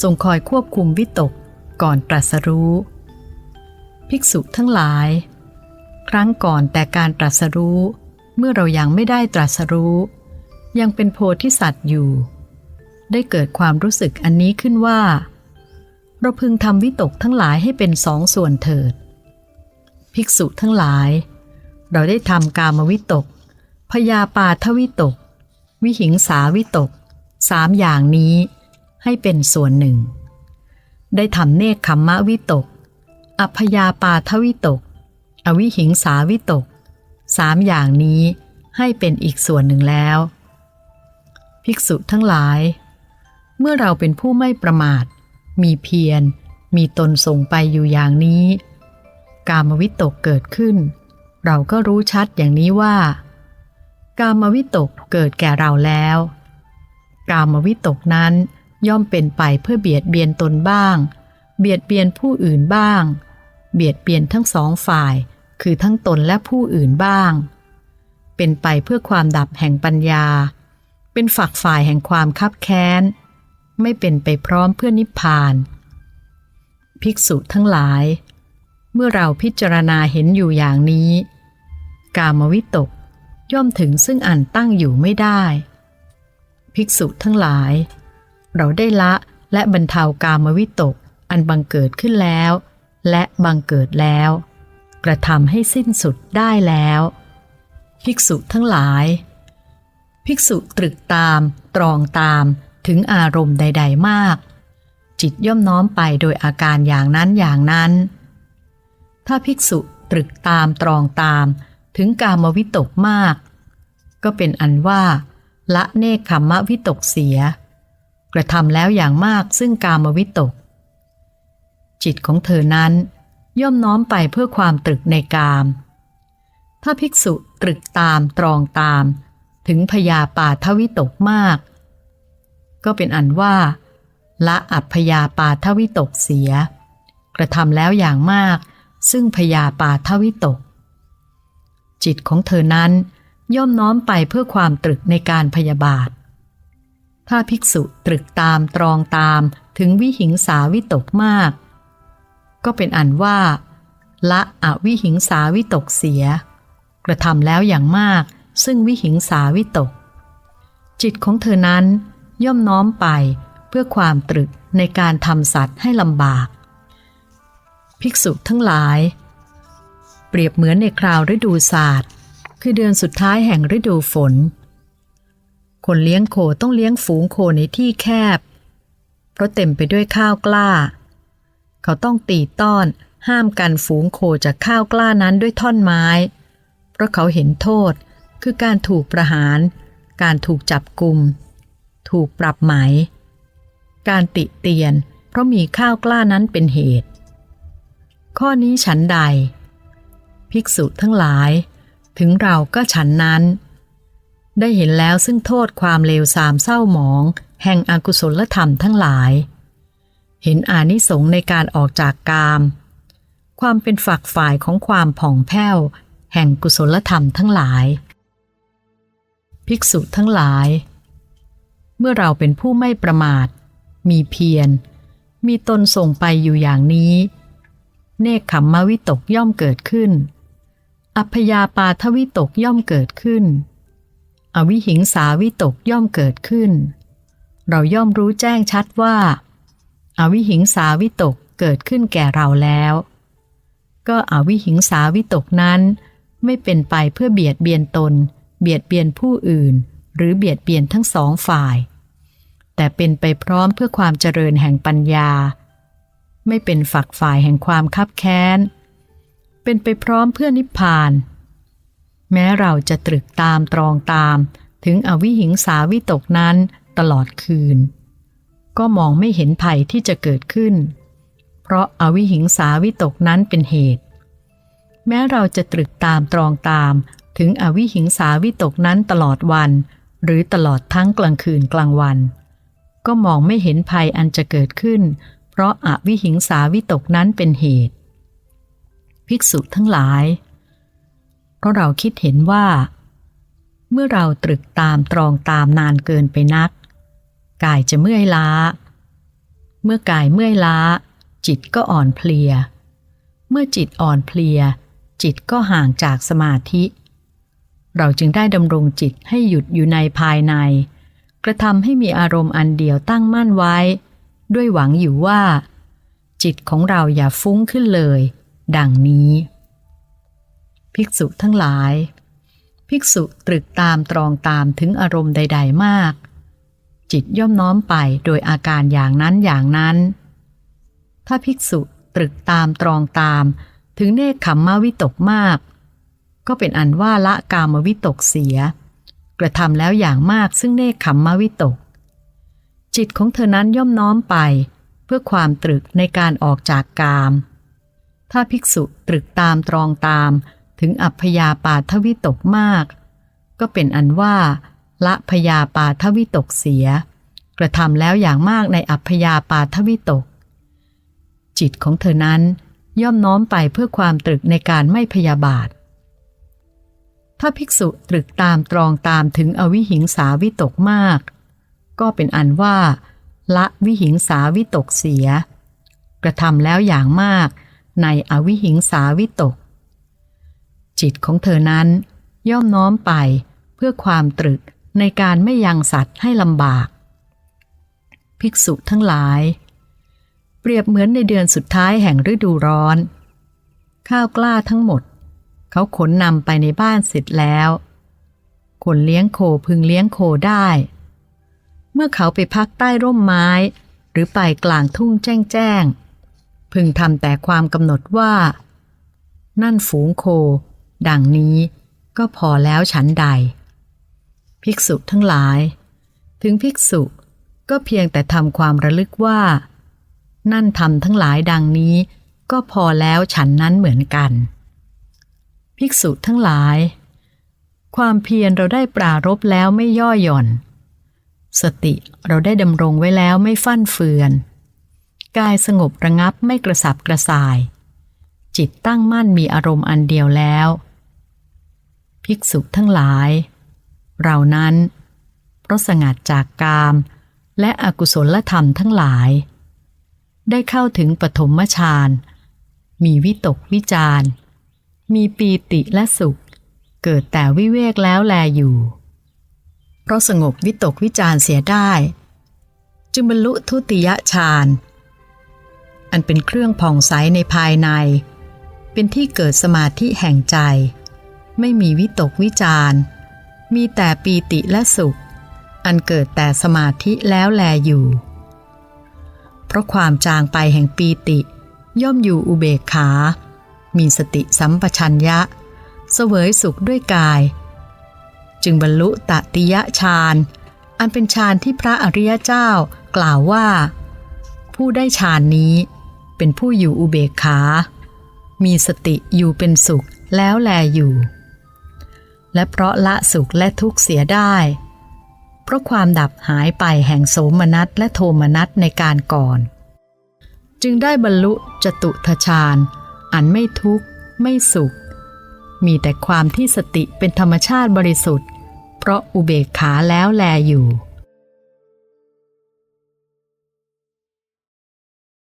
ทรงคอยควบคุมวิตกก่อนตรัสรู้ ภิกษุทั้งหลาย ครั้งก่อนแต่การตรัสรู้ เมื่อเรายังไม่ได้ตรัสรู้ ยังเป็นโพธิสัตว์อยู่ ได้เกิดความรู้สึกอันนี้ขึ้นว่า เราพึงทำวิตกทั้งหลายให้เป็นสองส่วนเถิด ภิกษุทั้งหลาย เราได้ทำกามวิตก พยาปาทวิตก วิหิงสาวิตกสามอย่างนี้ ให้เป็นส่วนหนึ่ง ได้ทำเนคขมมะวิตก อัพยาปาทวิตก อวิหิงสาวิตก สามอย่างนี้ให้เป็นอีกส่วนหนึ่งแล้ว ภิกษุทั้งหลาย เมื่อเราเป็นผู้ไม่ประมาท มีเพียร มีตนส่งไปอยู่อย่างนี้ กามวิตกเกิดขึ้น เราก็รู้ชัดอย่างนี้ว่า กามวิตกเกิดแก่เราแล้ว กามวิตกนั้น ย่อมเป็นไปเพื่อเบียดเบียนตนบ้าง เบียดเบียนผู้อื่นบ้าง เบียดเบียนทั้งสองฝ่าย คือทั้งตนและผู้อื่นบ้าง เป็นไปเพื่อความดับแห่งปัญญา เป็นฝักฝ่ายแห่งความคับแค้น ไม่เป็นไปพร้อมเพื่อนิพพาน ภิกษุทั้งหลาย เมื่อเราพิจารณาเห็นอยู่อย่างนี้ กามวิตกย่อมถึงซึ่งอันตั้งอยู่ไม่ได้ ภิกษุทั้งหลาย เราได้ละและบรรเทากามวิตก อันบังเกิดขึ้นแล้ว และบังเกิดแล้ว กระทำให้สิ้นสุดได้แล้ว ภิกษุทั้งหลาย ภิกษุตรึกตาม ตรองตามถึงอารมณ์ใด ๆ มาก จิตย่อมน้อมไปโดยอาการอย่างนั้นอย่างนั้น ถ้าภิกษุตรึกตามตรองตามถึงกามวิตกมาก ก็เป็นอันว่า ละเนคขมวิตกเสีย กระทำแล้วอย่างมากซึ่งกามวิตก จิตของเธอนั้นย่อมน้อมไปเพื่อความตรึกในกาม ถ้าภิกษุตรึกตามตรองตาม ถึงพยาปาทวิตกมาก ก็เป็นอันว่า ละอัพยาปาทวิตกเสีย กระทำแล้วอย่างมาก ซึ่งพยาปาทวิตก จิตของเธอนั้นย่อมน้อมไปเพื่อความตรึกในการพยาบาท ถ้าภิกษุตรึกตามตรองตามถึงวิหิงสาวิตกมาก ก็เป็นอันว่า ละอวิหิงสาวิตกเสีย กระทำแล้วอย่างมาก ซึ่งวิหิงสาวิตก จิตของเธอนั้นย่อมน้อมไปเพื่อความตรึกในการทำสัตว์ให้ลำบาก ภิกษุทั้งหลาย เปรียบเหมือนในคราวฤดูศาสตร์ คือเดือนสุดท้ายแห่งฤดูฝน คนเลี้ยงโคต้องเลี้ยงฝูงโคในที่แคบ เพราะเต็มไปด้วยข้าวกล้า เขาต้องตีต้อนห้ามกันฝูงโคจากข้าวกล้านั้นด้วยท่อนไม้ เพราะเขาเห็นโทษคือการถูกประหาร การถูกจับกลุ่มถูกปรับไหม การติเตียน เพราะมีข้าวกล้านั้นเป็นเหตุ ข้อนี้ฉันใด ภิกษุทั้งหลาย ถึงเราก็ฉันนั้น ได้เห็นแล้วซึ่งโทษความเลวทรามเศร้าหมอง แห่งอกุศลธรรมทั้งหลาย เห็นอานิสงส์ในการออกจากกาม ความเป็นฝักฝ่ายของความผ่องแผ้ว แห่งกุศลธรรมทั้งหลาย ภิกษุทั้งหลาย เมื่อเราเป็นผู้ไม่ประมาท มีเพียร มีตนส่งไปอยู่อย่างนี้ เนคขมมวิตกย่อมเกิดขึ้น อัพยาปาทวิตกย่อมเกิดขึ้น อวิหิงสาวิตกย่อมเกิดขึ้น เราย่อมรู้แจ้งชัดว่า อวิหิงสาวิตกเกิดขึ้นแก่เราแล้ว ก็อวิหิงสาวิตกนั้น ไม่เป็นไปเพื่อเบียดเบียนตน เบียดเบียนผู้อื่น หรือเบียดเบียนทั้งสองฝ่าย แต่เป็นไปพร้อมเพื่อความเจริญแห่งปัญญา ไม่เป็นฝักฝ่ายแห่งความคับแค้น เป็นไปพร้อมเพื่อนิพพาน แม้เราจะตรึกตามตรองตาม ถึงอวิหิงสาวิตกนั้นตลอดคืน ก็มองไม่เห็นภัยที่จะเกิดขึ้น เพราะอาวิหิงสาวิตกนั้นเป็นเหตุ แม้เราจะตรึกตามตรองตาม ถึงอวิหิงสาวิตกนั้นตลอดวัน หรือตลอดทั้งกลางคืนกลางวัน ก็มองไม่เห็นภัยอันจะเกิดขึ้น เพราะอาวิหิงสาวิตกนั้นเป็นเหตุ ภิกษุทั้งหลาย ราะเราคิดเห็นว่า เมื่อเราตรึกตามตรองตามนานเกินไปนัก กายจะเมื่อยล้า เมื่อกายเมื่อยล้า จิตก็อ่อนเพลีย เมื่อจิตอ่อนเพลีย จิตก็ห่างจากสมาธิ เราจึงได้ดำรงจิตให้หยุดอยู่ในภายใน กระทำให้มีอารมณ์อันเดียวตั้งมั่นไว้ ด้วยหวังอยู่ว่า จิตของเราอย่าฟุ้งขึ้นเลย ดังนี้ ภิกษุทั้งหลาย ภิกษุตรึกตามตรองตามถึงอารมณ์ใด ๆ มาก จิตย่อมน้อมไปโดยอาการอย่างนั้นอย่างนั้น ถ้าภิกษุตรึกตามตรองตาม ถึงเนคขมมวิตกมาก ก็เป็นอันว่าละกามวิตกเสีย กระทำแล้วอย่างมากซึ่งเนคขมมวิตก จิตของเธอนั้นย่อมน้อมไปเพื่อความตรึกในการออกจากกาม ถ้าภิกษุตรึกตามตรองตาม ถึงอัพยาปาทวิตกมาก ก็เป็นอันว่า ละพยาปาทวิตกเสีย กระทำแล้วอย่างมากในอัพยาปาทวิตก จิตของเธอนั้นย่อมน้อมไปเพื่อความตรึกในการไม่พยาบาท ถ้าภิกษุตรึกตามตรองตามถึงอวิหิงสาวิตกมาก ก็เป็นอันว่า ละวิหิงสาวิตกเสีย กระทำแล้วอย่างมากในอวิหิงสาวิตก จิตของเธอนั้น ย่อมน้อมไปเพื่อความตรึกในการไม่ยังสัตว์ให้ลำบาก ภิกษุทั้งหลาย เปรียบเหมือนในเดือนสุดท้ายแห่งฤดูร้อน ข้าวกล้าทั้งหมด เขาขนนำไปในบ้านเสร็จแล้ว คนเลี้ยงโคพึงเลี้ยงโคได้ เมื่อเขาไปพักใต้ร่มไม้ หรือไปกลางทุ่งแจ้งแจ้งๆพึงทำแต่ความกำหนดว่า นั่นฝูงโค ดังนี้ก็พอแล้วฉันใด ภิกษุทั้งหลาย ถึงภิกษุก็เพียงแต่ทำความระลึกว่า นั่นทำทั้งหลายดังนี้ ก็พอแล้วฉันนั้นเหมือนกัน ภิกษุทั้งหลาย ความเพียรเราได้ปรารบแล้วไม่ย่อหย่อน สติเราได้ดำรงไว้แล้วไม่ฟั่นเฟือน กายสงบระงับไม่กระสับกระส่าย จิตตั้งมั่นมีอารมณ์อันเดียวแล้ว ภิกษุทั้งหลาย เรานั้นเพราะสงัดจากกาม และอกุศลธรรมทั้งหลาย ได้เข้าถึงปฐมฌานมีวิตกวิจารมีปีติและสุข เกิดแต่วิเวกแล้วแลอยู่ เพราะสงบวิตกวิจารเสียได้ จึงบรรลุทุติยฌานอันเป็นเครื่องผ่องใสในภายใน เป็นที่เกิดสมาธิแห่งใจ ไม่มีวิตกวิจารมีแต่ปีติและสุข อันเกิดแต่สมาธิแล้วแลอยู่ เพราะความจางไปแห่งปีติ ย่อมอยู่อุเบกขา มีสติสัมปชัญญะ เสวยสุขด้วยกาย จึงบรรลุตติยะฌานอันเป็นฌานที่พระอริยเจ้ากล่าวว่า ผู้ได้ฌานนี้เป็นผู้อยู่อุเบกขา มีสติอยู่เป็นสุขแล้วแลอยู่ และเพราะละสุขและทุกข์เสียได้ เพราะความดับหายไปแห่งโสมนัสและโทมนัสในการก่อน จึงได้บรรลุจตุทชาญ อันไม่ทุกข์ ไม่สุข มีแต่ความที่สติเป็นธรรมชาติบริสุทธิ์ เพราะอุเบกขาแล้วแลอยู่